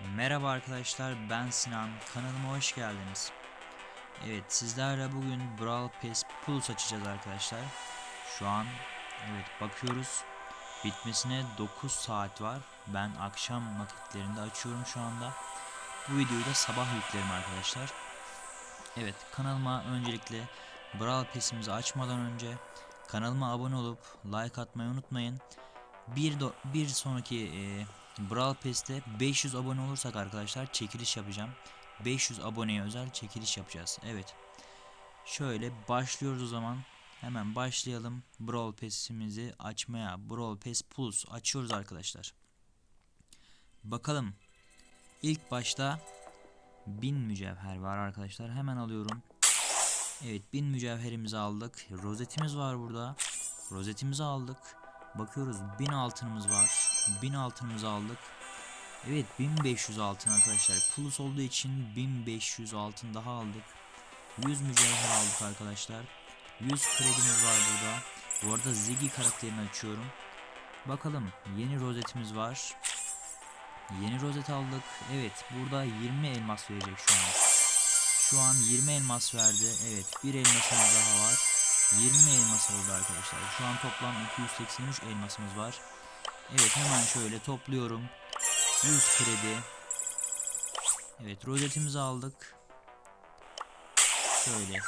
Merhaba arkadaşlar ben Sinan kanalıma hoş geldiniz. Evet sizlerle bugün Brawl Pass Plus açacağız arkadaşlar. Şu an evet bakıyoruz. Bitmesine 9 saat var. Ben akşam vakitlerinde açıyorum şu anda. Bu videoyu da sabah yüklerim arkadaşlar. Evet kanalıma öncelikle Brawl Pass'imizi açmadan önce kanalıma abone olup like atmayı unutmayın. Bir, bir sonraki e, Brawl Pass'te 500 abone olursak arkadaşlar çekiliş yapacağım. 500 aboneye özel çekiliş yapacağız. Evet. Şöyle başlıyoruz o zaman. Hemen başlayalım Brawl Pass'imizi açmaya. Brawl Pass Plus açıyoruz arkadaşlar. Bakalım. İlk başta 1000 mücevher var arkadaşlar. Hemen alıyorum. Evet 1000 mücevherimizi aldık. Rozetimiz var burada. Rozetimizi aldık. Bakıyoruz 1000 altınımız var. 1000 altınımızı aldık. Evet 1500 altın arkadaşlar. Plus olduğu için 1500 altın daha aldık. 100 mücevher aldık arkadaşlar. 100 kredimiz var burada. Bu arada Ziggy karakterini açıyorum. Bakalım yeni rozetimiz var. Yeni rozet aldık. Evet burada 20 elmas verecek şu an. Şu an 20 elmas verdi. Evet bir elmasımız daha var. 20 elmas oldu arkadaşlar. Şu an toplam 283 elmasımız var. Evet hemen şöyle topluyorum. 100 kredi. Evet rozetimizi aldık. Şöyle.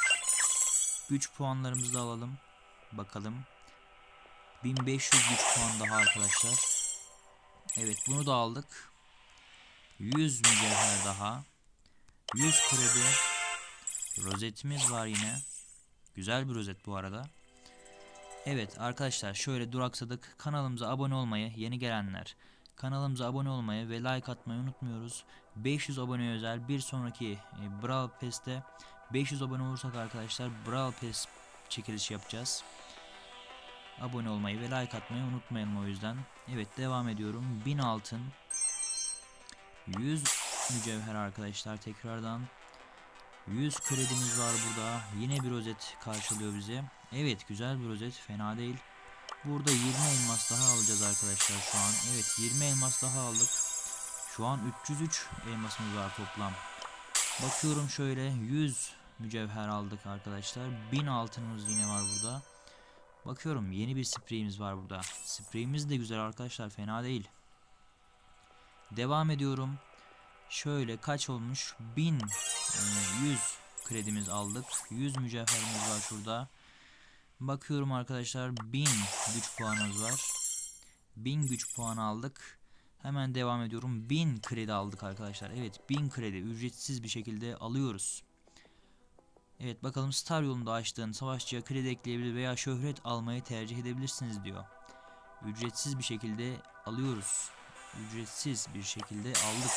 Güç puanlarımızı da alalım. Bakalım. 1500 güç puan daha arkadaşlar. Evet bunu da aldık. 100 mücevher daha. 100 kredi. Rozetimiz var yine. Güzel bir rozet bu arada. Evet arkadaşlar şöyle duraksadık. Kanalımıza abone olmayı yeni gelenler kanalımıza abone olmayı ve like atmayı unutmuyoruz. 500 abone özel bir sonraki e, Brawl Pass'te 500 abone olursak arkadaşlar Brawl Pass çekilişi yapacağız. Abone olmayı ve like atmayı unutmayalım o yüzden. Evet devam ediyorum. 1000 altın 100 mücevher arkadaşlar tekrardan 100 kredimiz var burada. Yine bir rozet karşılıyor bizi. Evet güzel bir rozet fena değil. Burada 20 elmas daha alacağız arkadaşlar şu an. Evet 20 elmas daha aldık. Şu an 303 elmasımız var toplam. Bakıyorum şöyle 100 mücevher aldık arkadaşlar. 1000 altınımız yine var burada. Bakıyorum yeni bir spreyimiz var burada. Spreyimiz de güzel arkadaşlar fena değil. Devam ediyorum. Şöyle kaç olmuş? 1000 e, 100 kredimiz aldık. 100 mücevherimiz var şurada. Bakıyorum arkadaşlar 1000 güç puanımız var. 1000 güç puanı aldık. Hemen devam ediyorum. 1000 kredi aldık arkadaşlar. Evet 1000 kredi ücretsiz bir şekilde alıyoruz. Evet bakalım Star yolunda açtığın savaşçıya kredi ekleyebilir veya şöhret almayı tercih edebilirsiniz diyor. Ücretsiz bir şekilde alıyoruz. Ücretsiz bir şekilde aldık.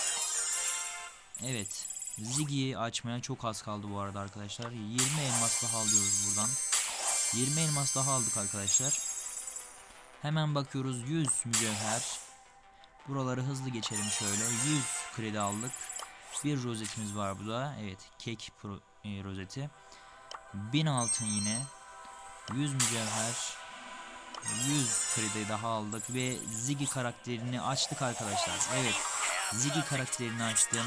Evet. Ziggy'yi açmaya çok az kaldı bu arada arkadaşlar. 20 elmas daha alıyoruz buradan. 20 elmas daha aldık arkadaşlar. Hemen bakıyoruz 100 mücevher. Buraları hızlı geçelim şöyle. 100 kredi aldık. Bir rozetimiz var burada. Evet kek pro, e, rozeti. 1000 altın yine. 100 mücevher. 100 kredi daha aldık ve Ziggy karakterini açtık arkadaşlar. Evet Ziggy karakterini açtım.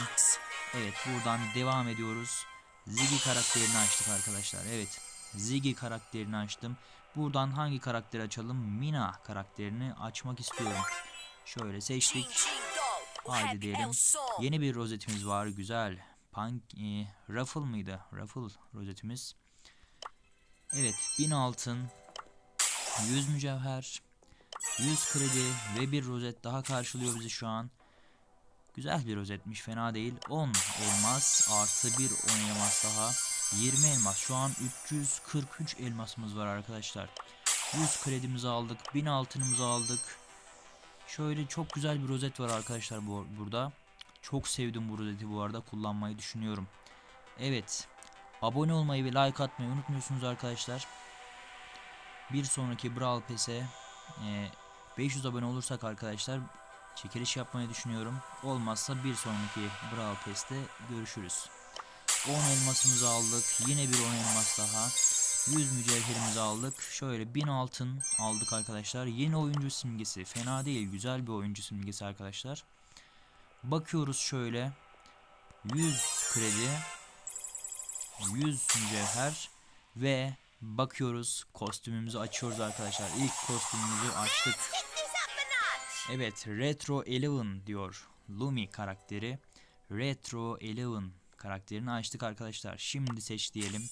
Evet buradan devam ediyoruz. Ziggy karakterini açtık arkadaşlar. Evet Ziggy karakterini açtım. Buradan hangi karakteri açalım? Mina karakterini açmak istiyorum. Şöyle seçtik. Haydi diyelim. Yeni bir rozetimiz var. Güzel. Punk, e, Ruffle mıydı? Ruffle rozetimiz. Evet. 1000 altın. 100 mücevher. 100 kredi ve bir rozet daha karşılıyor bizi şu an. Güzel bir rozetmiş fena değil. 10 elmas artı bir 10 elmas daha. 20 elmas. Şu an 343 elmasımız var arkadaşlar. 100 kredimizi aldık. 1000 altınımızı aldık. Şöyle çok güzel bir rozet var arkadaşlar bu, burada. Çok sevdim bu rozeti bu arada. Kullanmayı düşünüyorum. Evet. Abone olmayı ve like atmayı unutmuyorsunuz arkadaşlar. Bir sonraki Brawl Pass'e e, 500 abone olursak arkadaşlar çekiliş yapmayı düşünüyorum. Olmazsa bir sonraki Brawl Pass'te görüşürüz. 10 elmasımızı aldık. Yine bir 10 elmas daha. 100 mücevherimizi aldık. Şöyle 1000 altın aldık arkadaşlar. Yeni oyuncu simgesi. Fena değil. Güzel bir oyuncu simgesi arkadaşlar. Bakıyoruz şöyle. 100 kredi. 100 mücevher. Ve bakıyoruz kostümümüzü açıyoruz arkadaşlar. İlk kostümümüzü açtık. Evet Retro Eleven diyor Lumi karakteri. Retro Eleven karakterini açtık arkadaşlar. Şimdi seç diyelim.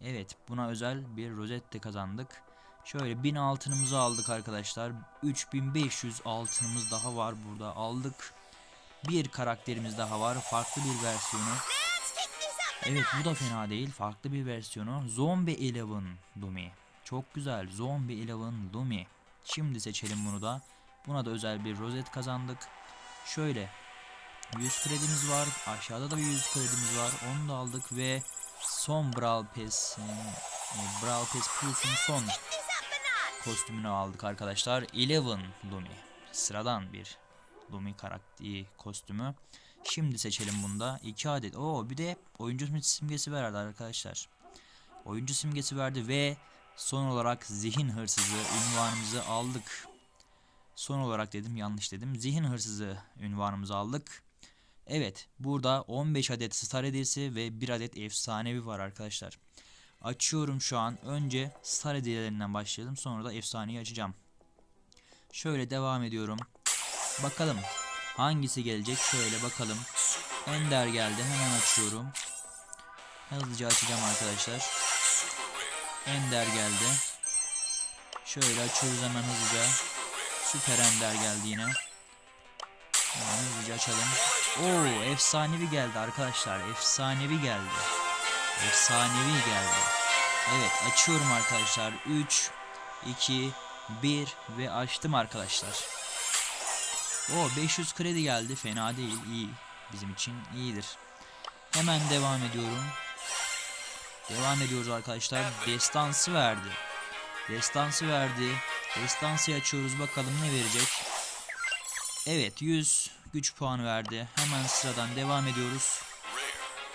Evet buna özel bir rozet de kazandık. Şöyle 1000 altınımızı aldık arkadaşlar. 3500 altınımız daha var burada aldık. Bir karakterimiz daha var. Farklı bir versiyonu. Evet bu da fena değil. Farklı bir versiyonu. Zombie Eleven Lumi. Çok güzel. Zombie Eleven Lumi. Şimdi seçelim bunu da. Buna da özel bir rozet kazandık. Şöyle 100 kredimiz var. Aşağıda da bir 100 kredimiz var. Onu da aldık ve son Brawl Pass'in e, Brawl Pass Plus'un son kostümünü aldık arkadaşlar. Eleven Lumi. Sıradan bir Lumi karakteri kostümü. Şimdi seçelim bunda. 2 adet. Oo bir de oyuncu simgesi verdi arkadaşlar. Oyuncu simgesi verdi ve son olarak zihin hırsızı ünvanımızı aldık. Son olarak dedim yanlış dedim. Zihin hırsızı ünvanımızı aldık. Evet burada 15 adet star hediyesi ve 1 adet efsanevi var arkadaşlar. Açıyorum şu an. Önce star hediyelerinden başlayalım. Sonra da efsaneyi açacağım. Şöyle devam ediyorum. Bakalım hangisi gelecek. Şöyle bakalım. Ender geldi. Hemen açıyorum. Hızlıca açacağım arkadaşlar. Ender geldi. Şöyle açıyoruz hemen hızlıca. Süper Ender geldi yine. Hemen hızlıca açalım. Oo efsanevi geldi arkadaşlar. Efsanevi geldi. Efsanevi geldi. Evet açıyorum arkadaşlar. 3, 2, 1 ve açtım arkadaşlar. O 500 kredi geldi. Fena değil. iyi. Bizim için iyidir. Hemen devam ediyorum. Devam ediyoruz arkadaşlar. Destansı verdi. Destansı verdi. Destansı açıyoruz. Bakalım ne verecek. Evet 100 güç puanı verdi. Hemen sıradan devam ediyoruz.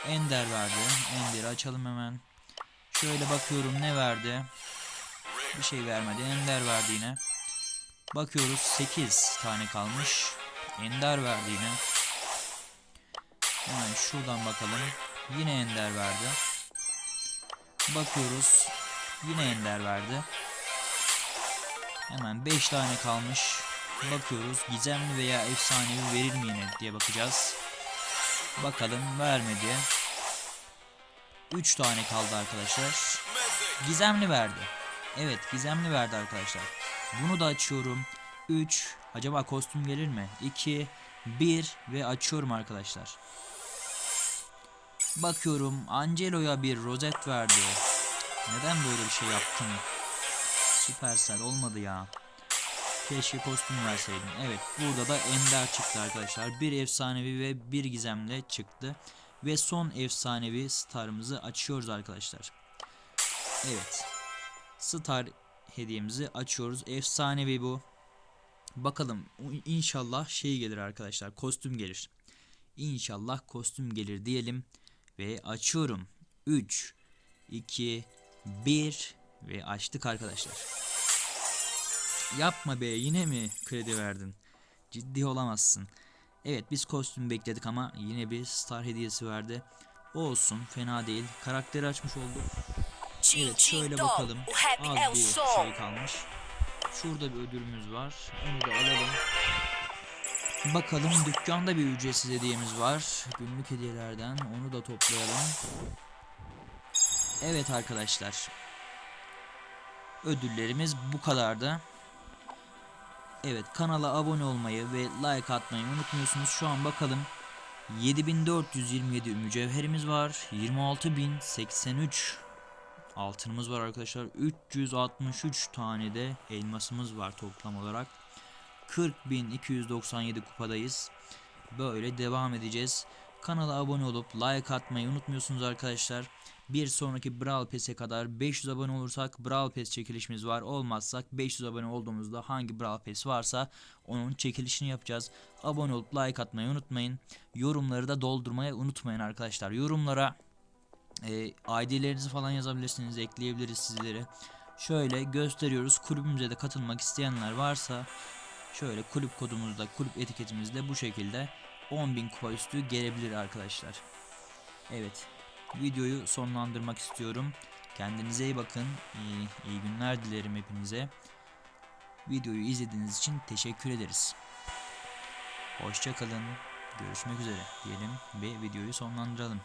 Ender verdi. Ender'i açalım hemen. Şöyle bakıyorum ne verdi. Bir şey vermedi. Ender verdi yine. Bakıyoruz 8 tane kalmış. Ender verdi yine. Hemen şuradan bakalım. Yine Ender verdi. Bakıyoruz. Yine Ender verdi. Hemen 5 tane kalmış. Bakıyoruz. Gizemli veya efsanevi verir mi yine diye bakacağız. Bakalım vermedi. 3 tane kaldı arkadaşlar. Gizemli verdi. Evet gizemli verdi arkadaşlar. Bunu da açıyorum. 3. Acaba kostüm gelir mi? 2. 1 ve açıyorum arkadaşlar. Bakıyorum Angelo'ya bir rozet verdi. Neden böyle bir şey yaptın? Süpersel olmadı ya. Keşke kostüm verseydim. Evet burada da Ender çıktı arkadaşlar. Bir efsanevi ve bir gizemle çıktı. Ve son efsanevi starımızı açıyoruz arkadaşlar. Evet. Star hediyemizi açıyoruz. Efsanevi bu. Bakalım inşallah şey gelir arkadaşlar. Kostüm gelir. İnşallah kostüm gelir diyelim. Ve açıyorum. 3, 2, 1 ve açtık arkadaşlar. Yapma be yine mi kredi verdin? Ciddi olamazsın. Evet biz kostüm bekledik ama yine bir star hediyesi verdi. Olsun fena değil. Karakteri açmış olduk. Evet şöyle bakalım. Az bir şey kalmış. Şurada bir ödülümüz var. Onu da alalım. Bakalım dükkanda bir ücretsiz hediyemiz var. Günlük hediyelerden onu da toplayalım. Evet arkadaşlar. Ödüllerimiz bu kadardı. Evet kanala abone olmayı ve like atmayı unutmuyorsunuz. Şu an bakalım 7427 mücevherimiz var. 26083 altınımız var arkadaşlar. 363 tane de elmasımız var toplam olarak. 40297 kupadayız. Böyle devam edeceğiz. Kanala abone olup like atmayı unutmuyorsunuz arkadaşlar. Bir sonraki Brawl Pass'e kadar 500 abone olursak Brawl Pass çekilişimiz var. Olmazsak 500 abone olduğumuzda hangi Brawl Pass varsa onun çekilişini yapacağız. Abone olup like atmayı unutmayın. Yorumları da doldurmayı unutmayın arkadaşlar. Yorumlara e, ID'lerinizi falan yazabilirsiniz. Ekleyebiliriz sizleri. Şöyle gösteriyoruz. Kulübümüze de katılmak isteyenler varsa şöyle kulüp kodumuzda kulüp etiketimizde bu şekilde 10.000 kupa üstü gelebilir arkadaşlar. Evet. Videoyu sonlandırmak istiyorum. Kendinize iyi bakın. İyi, iyi günler dilerim hepinize. Videoyu izlediğiniz için teşekkür ederiz. Hoşça kalın. Görüşmek üzere diyelim ve videoyu sonlandıralım.